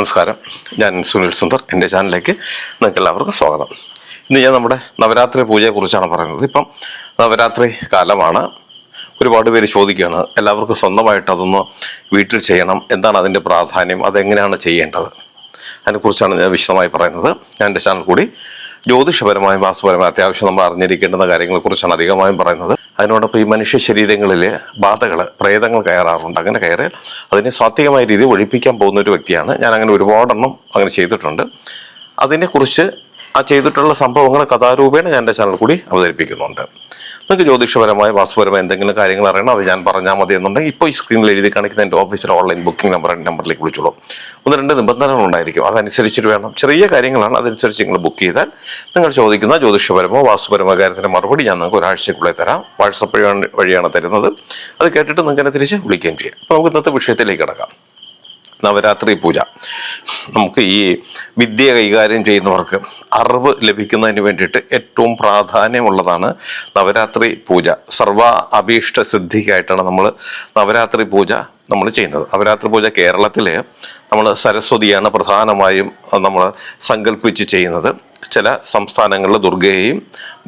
നമസ്കാരം. ഞാൻ സുനിൽ സുന്ദർ. എന്റെ ചാനലിലേക്ക് നിങ്ങൾക്ക് എല്ലാവർക്കും സ്വാഗതം. ഇന്ന് ഞാൻ നമ്മുടെ നവരാത്രി പൂജയെക്കുറിച്ചാണ് പറയുന്നത്. ഇപ്പം നവരാത്രി കാലമാണ്. ഒരുപാട് പേര് ചോദിക്കുകയാണ് എല്ലാവർക്കും സ്വന്തമായിട്ട് അതൊന്ന് വീട്ടിൽ ചെയ്യണം. എന്താണ് അതിന്റെ പ്രാധാന്യം? അതെങ്ങനെയാണ് ചെയ്യേണ്ടത്? അതിനെക്കുറിച്ചാണ് ഞാൻ വിശദമായി പറയുന്നത്. ഞാൻ എന്റെ ചാനൽ കൂടി ജ്യോതിഷപരമായും വാസ്തുപരമായും അത്യാവശ്യം നമ്മൾ അറിഞ്ഞിരിക്കേണ്ടുന്ന കാര്യങ്ങളെ കുറിച്ചാണ് അധികമായും പറയുന്നത്. അതിനോടൊപ്പം ഈ മനുഷ്യ ശരീരങ്ങളിൽ ബാധകൾ പ്രേതങ്ങൾ കയറാറുണ്ട്. അങ്ങനെ കയറി അതിനെ സാത്വികമായ രീതിയിൽ ഒഴിപ്പിക്കാൻ പോകുന്ന ഒരു വ്യക്തിയാണ്. ഞാൻ അങ്ങനെ ഒരുപാടെണ്ണം അങ്ങനെ ചെയ്തിട്ടുണ്ട്. അതിനെക്കുറിച്ച് ആ ചെയ്തിട്ടുള്ള സംഭവങ്ങൾ കഥാരൂപേണ ഞാൻ എന്റെ ചാനൽ കൂടി അവതരിപ്പിക്കുന്നുണ്ട്. നിങ്ങൾക്ക് ജ്യോതിഷപരമായ വാസ്തുപരമായ എന്തെങ്കിലും കാര്യങ്ങൾ അറിയണം അത് ഞാൻ പറഞ്ഞാൽ മതി എന്നുണ്ടെങ്കിൽ ഇപ്പോൾ ഈ സ്ക്രീനിൽ എഴുതി കാണിക്കുന്ന എന്റെ ഓഫീസിലെ ഓൺലൈൻ ബുക്കിംഗ് നമ്പർ നമ്പറിലേക്ക് വിളിച്ചോളൂ. ഒന്ന് രണ്ട് നിബന്ധനകൾ ഉണ്ടായിരിക്കും. അതനുസരിച്ചിട്ട് വേണം. ചെറിയ കാര്യങ്ങളാണ് അതനുസരിച്ച് നിങ്ങൾ ബുക്ക് ചെയ്താൽ നിങ്ങൾ ചോദിക്കുന്ന ജ്യോതിഷപരമോ വാസ്തുപരമോ കാര്യത്തിന്റെ മറുപടി ഞാൻ നിങ്ങൾക്ക് ഒരാഴ്ചക്കുള്ളിൽ തരാം. വാട്സപ്പ് വഴിയാണ് തരുന്നത്. അത് കേട്ടിട്ട് നിങ്ങൾക്ക് തിരിച്ച് വിളിക്കുകയും ചെയ്യാം. അപ്പോൾ നമുക്ക് ഇന്നത്തെ വിഷയത്തിലേക്ക് കിടക്കാം. നവരാത്രി പൂജ. നമുക്ക് ഈ വിദ്യ കൈകാര്യം ചെയ്യുന്നവർക്ക് അറിവ് ലഭിക്കുന്നതിന് വേണ്ടിയിട്ട് ഏറ്റവും പ്രാധാന്യമുള്ളതാണ് നവരാത്രി പൂജ. സർവ അഭീഷ്ട സിദ്ധിക്കായിട്ടാണ് നമ്മൾ നവരാത്രി പൂജ നമ്മൾ ചെയ്യുന്നത്. നവരാത്രി പൂജ കേരളത്തിൽ നമ്മൾ സരസ്വതിയാണ് പ്രധാനമായും നമ്മൾ സങ്കല്പിച്ച് ചെയ്യുന്നത്. ചില സംസ്ഥാനങ്ങളിൽ ദുർഗയെയും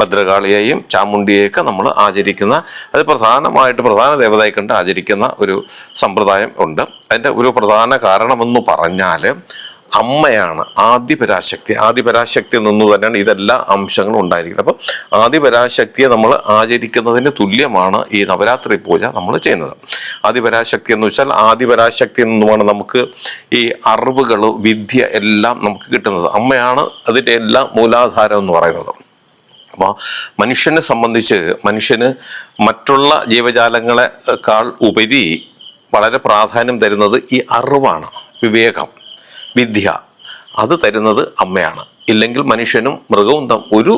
ഭദ്രകാളിയെയും ചാമുണ്ടിയെയൊക്കെ നമ്മൾ ആചരിക്കുന്ന അത് പ്രധാനമായിട്ട് പ്രധാന ദേവതയെ കണ്ട് ആചരിക്കുന്ന ഒരു സമ്പ്രദായം ഉണ്ട്. അതിന്റെ ഒരു പ്രധാന കാരണമെന്ന് പറഞ്ഞാൽ അമ്മയാണ് ആദിപരാശക്തി ആദിപരാശക്തിയിൽ നിന്ന് തന്നെയാണ് ഇതെല്ലാ അംശങ്ങളും ഉണ്ടായിരിക്കുന്നത്. അപ്പം ആദിപരാശക്തിയെ നമ്മൾ ആചരിക്കുന്നതിന് തുല്യമാണ് ഈ നവരാത്രി പൂജ നമ്മൾ ചെയ്യുന്നത്. ആദിപരാശക്തി എന്ന് വെച്ചാൽ ആദിപരാശക്തി നിന്നുമാണ് നമുക്ക് ഈ അറിവുകൾ വിദ്യ എല്ലാം നമുക്ക് കിട്ടുന്നത്. അമ്മയാണ് അതിന്റെ എല്ലാ മൂലാധാരം എന്ന് പറയുന്നത്. അപ്പോൾ മനുഷ്യനെ സംബന്ധിച്ച് മനുഷ്യന് മറ്റുള്ള ജീവജാലങ്ങളെക്കാൾ ഉപരി വളരെ പ്രാധാന്യം തരുന്നത് ഈ അറിവാണ് വിവേകം. വിദ്യ. അത് തരുന്നത് അമ്മയാണ്. ഇല്ലെങ്കിൽ മനുഷ്യനും മൃഗവും തം ഒരു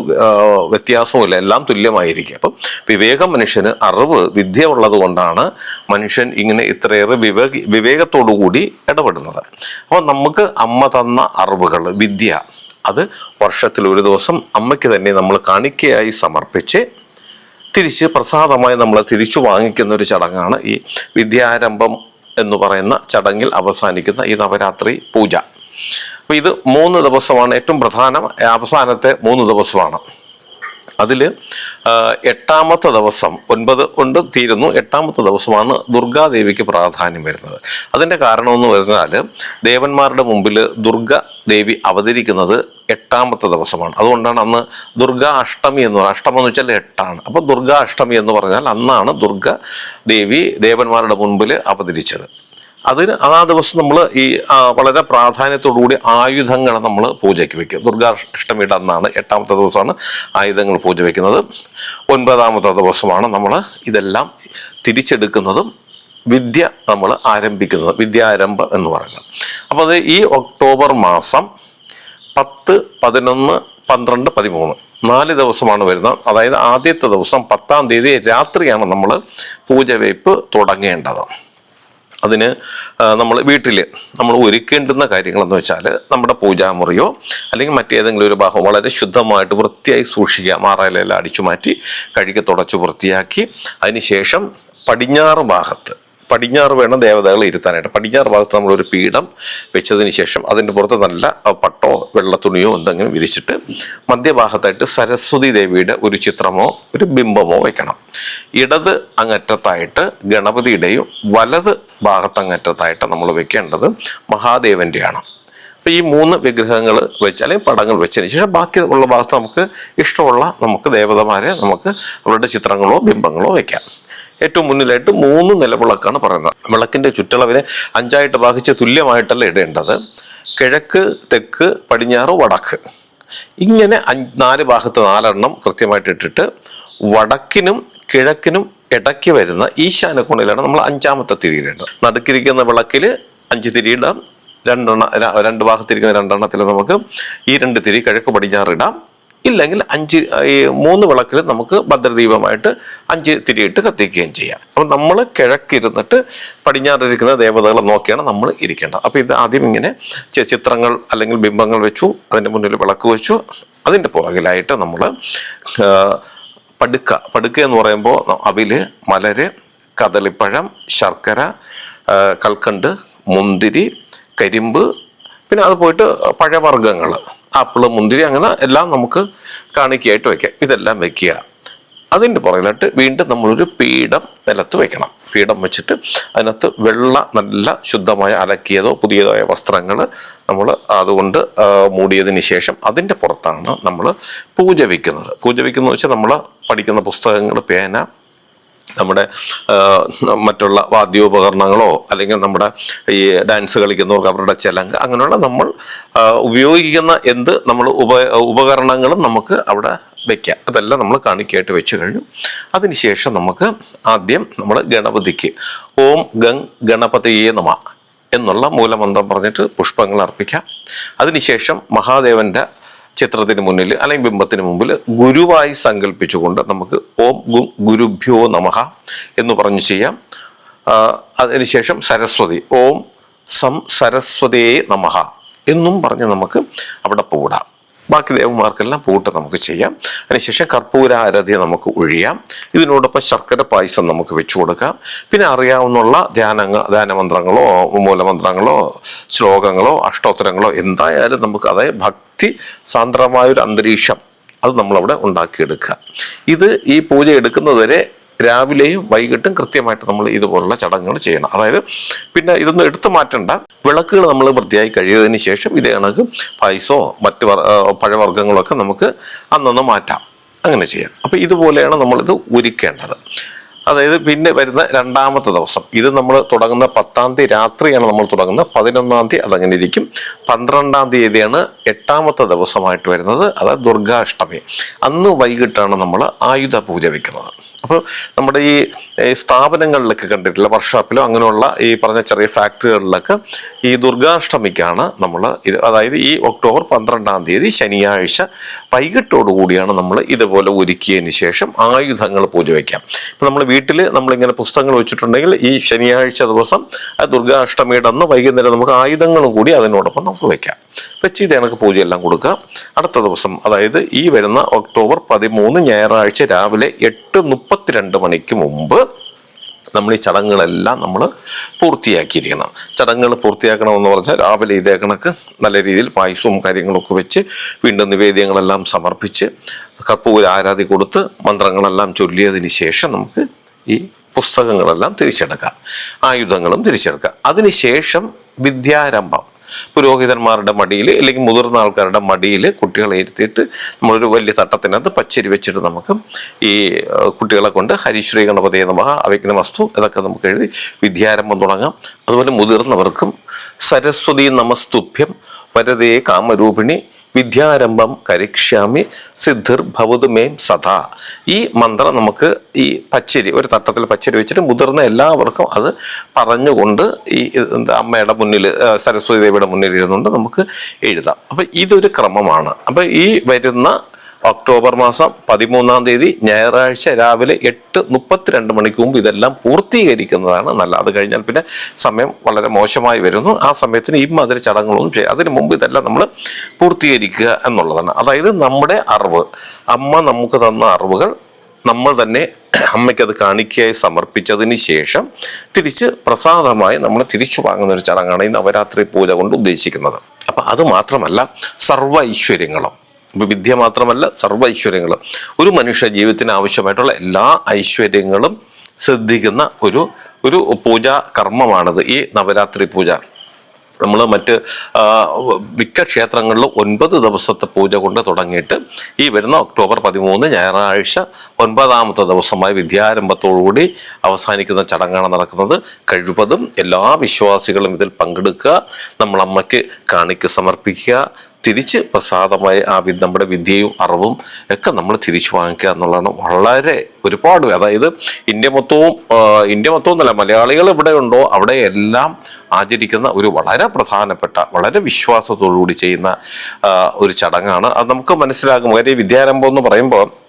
വ്യത്യാസവുമില്ല. എല്ലാം തുല്യമായിരിക്കും. അപ്പം വിവേകം മനുഷ്യന് അറിവ് വിദ്യ ഉള്ളത് കൊണ്ടാണ് മനുഷ്യൻ ഇങ്ങനെ ഇത്രയേറെ വിവേക വിവേകത്തോടു കൂടി ഇടപെടുന്നത്. അപ്പോൾ നമുക്ക് അമ്മ തന്ന അറിവുകൾ വിദ്യ അത് വർഷത്തിൽ ഒരു ദിവസം അമ്മയ്ക്ക് തന്നെ നമ്മൾ കാണിക്കയായി സമർപ്പിച്ച് തിരിച്ച് പ്രസാദമായി നമ്മൾ തിരിച്ചു വാങ്ങിക്കുന്ന ഒരു ചടങ്ങാണ് ഈ വിദ്യാരംഭം എന്ന് പറയുന്ന ചടങ്ങിൽ അവസാനിക്കുന്ന ഈ നവരാത്രി പൂജ. അപ്പോൾ ഇത് മൂന്ന് ദിവസമാണ്. ഏറ്റവും പ്രധാനം അവസാനത്തെ മൂന്ന് ദിവസമാണ്. അതിൽ എട്ടാമത്തെ ദിവസം ഒൻപത് കൊണ്ട് തീരുന്നു. എട്ടാമത്തെ ദിവസമാണ് ദുർഗാദേവിക്ക് പ്രാധാന്യം വരുന്നത്. അതിന്റെ കാരണമെന്ന് പറഞ്ഞാൽ ദേവന്മാരുടെ മുമ്പിൽ ദുർഗ ദേവി അവതരിക്കുന്നത് എട്ടാമത്തെ ദിവസമാണ്. അതുകൊണ്ടാണ് അന്ന് ദുർഗാ അഷ്ടമി എന്ന് പറയുന്നത് അഷ്ടമം എന്ന് വെച്ചാൽ എട്ടാണ്. അപ്പോൾ ദുർഗാ അഷ്ടമി എന്ന് പറഞ്ഞാൽ അന്നാണ് ദുർഗ ദേവി ദേവന്മാരുടെ മുൻപിൽ അവതരിച്ചത്. അതിന് ആ ദിവസം നമ്മൾ ഈ വളരെ പ്രാധാന്യത്തോടുകൂടി ആയുധങ്ങൾ നമ്മൾ പൂജയ്ക്ക് വെക്കും. ദുർഗാ അഷ്ടമിയുടെ അന്നാണ് എട്ടാമത്തെ ദിവസമാണ് ആയുധങ്ങൾ പൂജ വയ്ക്കുന്നത് ഒൻപതാമത്തെ ദിവസമാണ് നമ്മൾ ഇതെല്ലാം തിരിച്ചെടുക്കുന്നതും വിദ്യ നമ്മൾ ആരംഭിക്കുന്നത്. വിദ്യാരംഭം എന്ന് പറയുന്നത്. അപ്പോൾ അത് ഈ ഒക്ടോബർ മാസം പത്ത് പതിനൊന്ന് പന്ത്രണ്ട് പതിമൂന്ന് നാല് ദിവസമാണ് വരുന്നത്. അതായത് ആദ്യത്തെ ദിവസം പത്താം തീയതി രാത്രിയാണ് നമ്മൾ പൂജവയ്പ്പ് തുടങ്ങേണ്ടത്. അതിന് നമ്മൾ വീട്ടിൽ നമ്മൾ ഒരുക്കേണ്ടുന്ന കാര്യങ്ങളെന്ന് വെച്ചാൽ നമ്മുടെ പൂജാമുറിയോ അല്ലെങ്കിൽ മറ്റേതെങ്കിലും ഒരു ഭാഗം വളരെ ശുദ്ധമായിട്ട് വൃത്തിയായി സൂക്ഷിക്കുക. മാറയിലെല്ലാം അടിച്ചു മാറ്റി കഴുകി തുടച്ച് വൃത്തിയാക്കി. അതിനുശേഷം പടിഞ്ഞാറ് ഭാഗത്ത് പടിഞ്ഞാറ് വേണം ദേവതകളെ ഇരുത്താനായിട്ട്. പടിഞ്ഞാറ് ഭാഗത്ത് നമ്മളൊരു പീഠം വെച്ചതിന് ശേഷം അതിന്റെ പുറത്ത് നല്ല പട്ടോ വെള്ള തുണിയോ എന്തെങ്കിലും വിരിച്ചിട്ട് മധ്യഭാഗത്തായിട്ട് സരസ്വതി ദേവിയുടെ ഒരു ചിത്രമോ ഒരു ബിംബമോ വെക്കണം. ഇടത് അങ്ങറ്റത്തായിട്ട് ഗണപതിയുടെയും വലത് ഭാഗത്തങ്ങറ്റത്തായിട്ട് നമ്മൾ വെക്കേണ്ടത് മഹാദേവന്റെയാണ്. അപ്പോൾ ഈ മൂന്ന് വിഗ്രഹങ്ങൾ വെച്ച് അല്ലെങ്കിൽ പടങ്ങൾ വെച്ചതിന് ശേഷം ബാക്കി ഉള്ള ഭാഗത്ത് നമുക്ക് ഇഷ്ടമുള്ള നമുക്ക് ദേവതമാരെ നമുക്ക് അവരുടെ ചിത്രങ്ങളോ ബിംബങ്ങളോ വെക്കാം. ഏറ്റവും മുന്നിലായിട്ട് മൂന്ന് നിലവിളക്കാണ് പറയുന്നത്. വിളക്കിന്റെ ചുറ്റളവിനെ അഞ്ചായിട്ട് ഭാഗിച്ച് തുല്യമായിട്ടല്ല ഇടേണ്ടത്. കിഴക്ക് തെക്ക് പടിഞ്ഞാറ് വടക്ക്. ഇങ്ങനെ അഞ്ച് നാല് ഭാഗത്ത് നാലെണ്ണം കൃത്യമായിട്ട് ഇട്ടിട്ട് വടക്കിനും കിഴക്കിനും ഇടയ്ക്ക് വരുന്ന ഈശാന കോണിലാണ് നമ്മൾ അഞ്ചാമത്തെ തിരിയിടേണ്ടത് നടുക്കിരിക്കുന്ന വിളക്കിൽ അഞ്ച് തിരിയിടാം രണ്ടെണ്ണ രണ്ട് ഭാഗത്തിരിക്കുന്ന രണ്ടെണ്ണത്തിൽ നമുക്ക് ഈ രണ്ട് തിരി കിഴക്ക് പടിഞ്ഞാറിടാം ഇല്ലെങ്കിൽ അഞ്ച് ഈ മൂന്ന് വിളക്കിൽ നമുക്ക് ഭദ്രദീപമായിട്ട് അഞ്ച് തിരിയിട്ട് കത്തിക്കുകയും ചെയ്യാം. അപ്പം നമ്മൾ കിഴക്കിരുന്നിട്ട് പടിഞ്ഞാറിരിക്കുന്ന ദേവതകളെ നോക്കിയാണ് നമ്മൾ ഇരിക്കേണ്ടത്. അപ്പോൾ ഇത് ആദ്യം ഇങ്ങനെ ചിത്രങ്ങൾ അല്ലെങ്കിൽ ബിംബങ്ങൾ വെച്ചു അതിന്റെ മുന്നിൽ വിളക്ക് വെച്ചു അതിന്റെ പുറകിലായിട്ട് നമ്മൾ പടുക്ക. പടുക്ക എന്ന് പറയുമ്പോൾ അവിൽ മലര് കദളിപ്പഴം ശർക്കര കൽക്കണ്ട് മുന്തിരി കരിമ്പ് പിന്നെ അത് പോയിട്ട് പഴവർഗങ്ങൾ ആപ്പിൾ മുന്തിരി അങ്ങനെ എല്ലാം നമുക്ക് കാണിക്കയായിട്ട് വെക്കാം ഇതെല്ലാം വെക്കുക അതിന്റെ പുറകിലായിട്ട് വീണ്ടും നമ്മളൊരു പീഠം നിലത്ത് വെക്കണം പീഠം വെച്ചിട്ട് അതിനകത്ത് വെള്ള നല്ല ശുദ്ധമായ അലക്കിയതോ പുതിയതായ വസ്ത്രങ്ങൾ നമ്മൾ അതുകൊണ്ട് മൂടിയതിന് ശേഷം അതിന്റെ പുറത്താണ് നമ്മൾ പൂജ വയ്ക്കുന്നത്. പൂജ വയ്ക്കുന്നത് വെച്ചാൽ നമ്മൾ പഠിക്കുന്ന പുസ്തകങ്ങൾ പേന നമ്മുടെ മറ്റുള്ള വാദ്യോപകരണങ്ങളോ അല്ലെങ്കിൽ നമ്മുടെ ഈ ഡാൻസ് കളിക്കുന്നവർക്ക് അവരുടെ ചെലങ്ക് അങ്ങനെയുള്ള നമ്മൾ ഉപയോഗിക്കുന്ന എന്ത് നമ്മൾ ഉപ ഉപകരണങ്ങളും നമുക്ക് അവിടെ വെക്കാം. അതെല്ലാം നമ്മൾ കാണിക്കായിട്ട് വെച്ച് കഴിഞ്ഞു. അതിനുശേഷം നമുക്ക് ആദ്യം നമ്മൾ ഗണപതിക്ക് ഓം ഗംഗ് ഗണപതിയെ നമ എന്നുള്ള മൂലമന്ത്രം പറഞ്ഞിട്ട് പുഷ്പങ്ങൾ അർപ്പിക്കാം. അതിനുശേഷം മഹാദേവന്റെ ചിത്രത്തിന് മുന്നിൽ അല്ലെങ്കിൽ ബിംബത്തിന് മുമ്പിൽ ഗുരുവായി സങ്കല്പിച്ചുകൊണ്ട് നമുക്ക് ഓം ഗുരുഭ്യോ നമഹ എന്ന് പറഞ്ഞു ചെയ്യാം. അതിനുശേഷം സരസ്വതി ഓം സം സരസ്വതിയെ നമഹ എന്നും പറഞ്ഞ് നമുക്ക് അവിടെ പൂടാം. ബാക്കി ദേവന്മാർക്കെല്ലാം പൂട്ട് നമുക്ക് ചെയ്യാം. അതിനുശേഷം കർപ്പൂരാരതി നമുക്ക് ഒഴിയാം. ഇതിനോടൊപ്പം ശർക്കര പായസം നമുക്ക് വെച്ചു കൊടുക്കാം. പിന്നെ അറിയാവുന്നുള്ള ധ്യാനങ്ങൾ ധ്യാനമന്ത്രങ്ങളോ മൂലമന്ത്രങ്ങളോ ശ്ലോകങ്ങളോ അഷ്ടോത്തരങ്ങളോ എന്തായാലും നമുക്ക് അതായത് ഭക്തി സാന്ദ്രമായൊരു അന്തരീക്ഷം അത് നമ്മളവിടെ ഉണ്ടാക്കിയെടുക്കുക. ഇത് ഈ പൂജ എടുക്കുന്നതുവരെ രാവിലെയും വൈകിട്ടും കൃത്യമായിട്ട് നമ്മൾ ഇതുപോലുള്ള ചടങ്ങുകൾ ചെയ്യണം. അതായത് പിന്നെ ഇതൊന്നും എടുത്തു മാറ്റണ്ട. വിളക്കുകൾ നമ്മൾ വൃത്തിയായി കഴിയതിന് ശേഷം ഇതേ കണക്ക് പായസോ മറ്റ് പഴവർഗങ്ങളൊക്കെ നമുക്ക് അന്നൊന്ന് മാറ്റാം. അങ്ങനെ ചെയ്യാം. അപ്പം ഇതുപോലെയാണ് നമ്മളിത് ഒരുക്കേണ്ടത്. അതായത് പിന്നെ വരുന്ന രണ്ടാമത്തെ ദിവസം. ഇത് നമ്മൾ തുടങ്ങുന്ന പത്താം തീയതി രാത്രിയാണ് നമ്മൾ തുടങ്ങുന്നത്. പതിനൊന്നാം തീയതി അതങ്ങനെ ഇരിക്കും. പന്ത്രണ്ടാം തീയതിയാണ് എട്ടാമത്തെ ദിവസമായിട്ട് വരുന്നത്. അതായത് ദുർഗാഷ്ടമി. അന്ന് വൈകിട്ടാണ് നമ്മൾ ആയുധ പൂജ വെക്കുന്നത്. അപ്പോൾ നമ്മുടെ ഈ സ്ഥാപനങ്ങളിലൊക്കെ കണ്ടിട്ടില്ല? വർക്ക്ഷോപ്പിലോ അങ്ങനെയുള്ള ഈ പറഞ്ഞ ചെറിയ ഫാക്ടറികളിലൊക്കെ ഈ ദുർഗാഷ്ടമിക്കാണ് നമ്മൾ ഇത് അതായത് ഈ ഒക്ടോബർ പന്ത്രണ്ടാം തീയതി ശനിയാഴ്ച കൂടിയാണ് നമ്മൾ ഇതുപോലെ ഒരുക്കിയതിന് ശേഷം ആയുധങ്ങൾ പൂജ വയ്ക്കാം ഇപ്പം നമ്മൾ വീട്ടിൽ നമ്മളിങ്ങനെ പുസ്തകങ്ങൾ വെച്ചിട്ടുണ്ടെങ്കിൽ ഈ ശനിയാഴ്ച ദിവസം ദുർഗാഷ്ടമിയുടെ അന്ന് വൈകുന്നേരം നമുക്ക് ആയുധങ്ങളും കൂടി അതിനോടൊപ്പം നമുക്ക് വയ്ക്കാം വെച്ച് ഇത് കണക്ക് പൂജയെല്ലാം കൊടുക്കുക അടുത്ത ദിവസം അതായത് ഈ വരുന്ന ഒക്ടോബർ പതിമൂന്ന് ഞായറാഴ്ച രാവിലെ എട്ട് മുപ്പത്തിരണ്ട് മണിക്ക് മുമ്പ് നമ്മൾ ഈ ചടങ്ങുകളെല്ലാം നമ്മൾ പൂർത്തിയാക്കിയിരിക്കണം. ചടങ്ങുകൾ പൂർത്തിയാക്കണമെന്ന് പറഞ്ഞാൽ രാവിലെ ഇതേ കണക്ക് നല്ല രീതിയിൽ പായസവും കാര്യങ്ങളൊക്കെ വെച്ച് വീണ്ടും നിവേദ്യങ്ങളെല്ലാം സമർപ്പിച്ച് കർപ്പൂര ആരാധി കൊടുത്ത് മന്ത്രങ്ങളെല്ലാം ചൊല്ലിയതിന് ശേഷം നമുക്ക് ഈ പുസ്തകങ്ങളെല്ലാം തിരിച്ചെടുക്കാം. ആയുധങ്ങളും തിരിച്ചെടുക്കാം. അതിനുശേഷം വിദ്യാരംഭം. പുരോഹിതന്മാരുടെ മടിയിൽ അല്ലെങ്കിൽ മുതിർന്ന ആൾക്കാരുടെ മടിയിൽ കുട്ടികളെ ഇരുത്തിയിട്ട് നമ്മളൊരു വലിയ തട്ടത്തിനകത്ത് പച്ചരി വെച്ചിട്ട് നമുക്ക് ഈ കുട്ടികളെ കൊണ്ട് ഹരിശ്രീ ഗണപതി നമഹ അവയ്ക്കുന്ന വസ്തു ഇതൊക്കെ നമുക്ക് എഴുതി വിദ്യാരംഭം തുടങ്ങാം. അതുപോലെ മുതിർന്നവർക്കും സരസ്വതി നമസ്തുഭ്യം വരതേ കാമരൂപിണി വിദ്യാരംഭം കരിക്ഷ്യാമി സിദ്ധിർ ഭവതു മേം സദാ. ഈ മന്ത്രം നമുക്ക് ഈ പച്ചരി ഒരു തട്ടത്തിൽ പച്ചരി വെച്ചിട്ട് മുതിർന്ന എല്ലാവർക്കും അത് പറഞ്ഞുകൊണ്ട് ഈ അമ്മയുടെ മുന്നിൽ സരസ്വതി ദേവിയുടെ മുന്നിൽ ഇരുന്നുകൊണ്ട് നമുക്ക് എഴുതാം. അപ്പം ഇതൊരു ക്രമമാണ്. അപ്പം ഈ വരുന്ന ഒക്ടോബർ മാസം പതിമൂന്നാം തീയതി ഞായറാഴ്ച രാവിലെ എട്ട് മുപ്പത്തിരണ്ട് മണിക്ക് മുമ്പ് ഇതെല്ലാം പൂർത്തീകരിക്കുന്നതാണ് നല്ല അത് കഴിഞ്ഞാൽ പിന്നെ സമയം വളരെ മോശമായി വരുന്നു. ആ സമയത്തിന് ഈ മാതിരി ചടങ്ങുകളൊന്നും ചെയ്യുക അതിന് മുമ്പ് ഇതെല്ലാം നമ്മൾ പൂർത്തീകരിക്കുക എന്നുള്ളതാണ്. അതായത് നമ്മുടെ അറിവ് അമ്മ നമുക്ക് തന്ന അറിവുകൾ നമ്മൾ തന്നെ അമ്മയ്ക്കത് കാണിക്കയായി സമർപ്പിച്ചതിന് ശേഷം തിരിച്ച് പ്രസാദമായി നമ്മൾ തിരിച്ചു വാങ്ങുന്ന ഒരു ചടങ്ങാണ് ഈ നവരാത്രി പൂജ കൊണ്ട് ഉദ്ദേശിക്കുന്നത്. അപ്പം അത് മാത്രമല്ല സർവ ഐശ്വര്യങ്ങളും. വിദ്യ മാത്രമല്ല സർവ ഐശ്വര്യങ്ങളും. ഒരു മനുഷ്യ ജീവിതത്തിന് ആവശ്യമായിട്ടുള്ള എല്ലാ ഐശ്വര്യങ്ങളും ശ്രദ്ധിക്കുന്ന ഒരു ഒരു പൂജാ കർമ്മമാണിത്. ഈ നവരാത്രി പൂജ. നമ്മൾ മറ്റ് മിക്ക ക്ഷേത്രങ്ങളിലും ഒൻപത് ദിവസത്തെ പൂജ കൊണ്ട് തുടങ്ങിയിട്ട് ഈ വരുന്ന ഒക്ടോബർ പതിമൂന്ന് ഞായറാഴ്ച ഒൻപതാമത്തെ ദിവസമായ വിദ്യാരംഭത്തോടുകൂടി അവസാനിക്കുന്ന ചടങ്ങാണ് നടക്കുന്നത്. കഴിവതും എല്ലാ വിശ്വാസികളും ഇതിൽ പങ്കെടുക്കുക നമ്മൾ അമ്മയ്ക്ക് കാണിക്ക് സമർപ്പിക്കുക തിരിച്ച് പ്രസാദമായി ആ നമ്മുടെ വിദ്യയും അറിവും ഒക്കെ നമ്മൾ തിരിച്ചു വാങ്ങിക്കുക എന്നുള്ളതാണ് വളരെ ഒരുപാട് അതായത് ഇന്ത്യ മൊത്തവും ഇന്ത്യ മൊത്തവും എന്നല്ല മലയാളികൾ ഇവിടെ ഉണ്ടോ അവിടെ എല്ലാം ആചരിക്കുന്ന ഒരു വളരെ പ്രധാനപ്പെട്ട വളരെ വിശ്വാസത്തോടുകൂടി ചെയ്യുന്ന ഒരു ചടങ്ങാണ്. അത് നമുക്ക് മനസ്സിലാകും. കാര്യം വിദ്യാരംഭം എന്ന് പറയുമ്പോൾ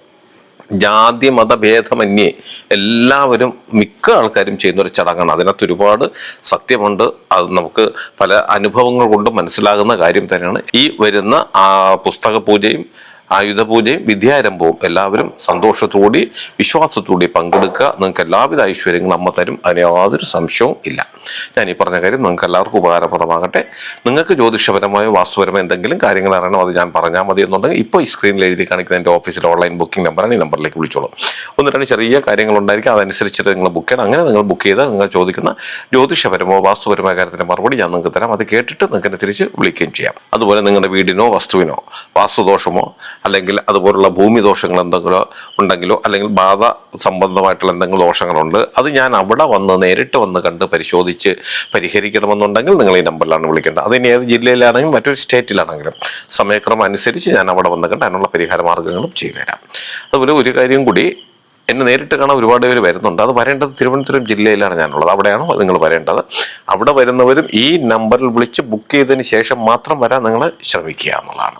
ജാതി മതഭേദമന്യേ എല്ലാവരും മിക്ക ആൾക്കാരും ചെയ്യുന്ന ഒരു ചടങ്ങാണ്. അതിനകത്ത് ഒരുപാട് സത്യമുണ്ട്. അത് നമുക്ക് പല അനുഭവങ്ങൾ കൊണ്ട് മനസ്സിലാകുന്ന കാര്യം തന്നെയാണ്. ഈ വരുന്ന പുസ്തക പൂജയും ആയുധ പൂജയും വിദ്യാരംഭവും എല്ലാവരും സന്തോഷത്തോടെ വിശ്വാസത്തോടെ പങ്കെടുക്കുക. നിങ്ങൾക്ക് എല്ലാവിധ ഐശ്വര്യങ്ങളും അമ്മ തരും. അതിന് യാതൊരു സംശയവും ഇല്ല. ഞാൻ ഈ പറഞ്ഞ കാര്യം നിങ്ങൾക്ക് എല്ലാവർക്കും ഉപകാരപ്രദമാകട്ടെ. നിങ്ങൾക്ക് ജ്യോതിഷപരമായോ വാസ്തുപരമായോ എന്തെങ്കിലും കാര്യങ്ങൾ അറിയണോ അത് ഞാൻ പറഞ്ഞാൽ മതി എന്നുണ്ടെങ്കിൽ ഇപ്പോൾ ഈ സ്ക്രീനിൽ എഴുതി കാണിക്കുന്ന എന്റെ ഓഫീസിലെ ഓൺലൈൻ ബുക്കിംഗ് നമ്പറാണ് ഈ നമ്പറിലേക്ക് വിളിച്ചോളൂ. ഒന്ന് രണ്ട് ചെറിയ കാര്യങ്ങളുണ്ടായിരിക്കും അതനുസരിച്ചിട്ട് നിങ്ങൾ ബുക്ക് ചെയ്യണം. അങ്ങനെ നിങ്ങൾ ബുക്ക് ചെയ്താൽ നിങ്ങൾ ചോദിക്കുന്ന ജ്യോതിഷപരമോ വാസ്തുപരമായ കാര്യത്തിന്റെ മറുപടി ഞാൻ നിങ്ങൾക്ക് തരാം. അത് കേട്ടിട്ട് നിങ്ങൾക്ക് തിരിച്ച് വിളിക്കുകയും ചെയ്യാം. അതുപോലെ നിങ്ങളുടെ വീടിനോ വസ്തുവിനോ വാസ്തുദോഷമോ അല്ലെങ്കിൽ അതുപോലുള്ള ഭൂമി ദോഷങ്ങൾ എന്തെങ്കിലോ ഉണ്ടെങ്കിലോ അല്ലെങ്കിൽ ബാധ സംബന്ധമായിട്ടുള്ള എന്തെങ്കിലും ദോഷങ്ങളുണ്ട് അത് ഞാൻ അവിടെ വന്ന് നേരിട്ട് വന്ന് കണ്ട് പരിശോധിച്ച് പരിഹരിക്കണമെന്നുണ്ടെങ്കിൽ നിങ്ങൾ ഈ നമ്പറിലാണ് വിളിക്കേണ്ടത്. അതിന് ഏത് ജില്ലയിലാണെങ്കിലും മറ്റൊരു സ്റ്റേറ്റിലാണെങ്കിലും സമയക്രമം അനുസരിച്ച് ഞാൻ അവിടെ വന്ന് കണ്ട് അതിനുള്ള പരിഹാര മാർഗങ്ങളും ചെയ്തു തരാം അതുപോലെ ഒരു കാര്യം കൂടി എന്നെ നേരിട്ട് കാണാൻ ഒരുപാട് പേര് വരുന്നുണ്ട്. അത് വരേണ്ടത് തിരുവനന്തപുരം ജില്ലയിലാണ് ഞാനുള്ളത്. അവിടെയാണോ നിങ്ങൾ വരേണ്ടത്? അവിടെ വരുന്നവരും ഈ നമ്പറിൽ വിളിച്ച് ബുക്ക് ചെയ്തതിന് ശേഷം മാത്രം വരാൻ നിങ്ങൾ ശ്രമിക്കുക എന്നുള്ളതാണ്.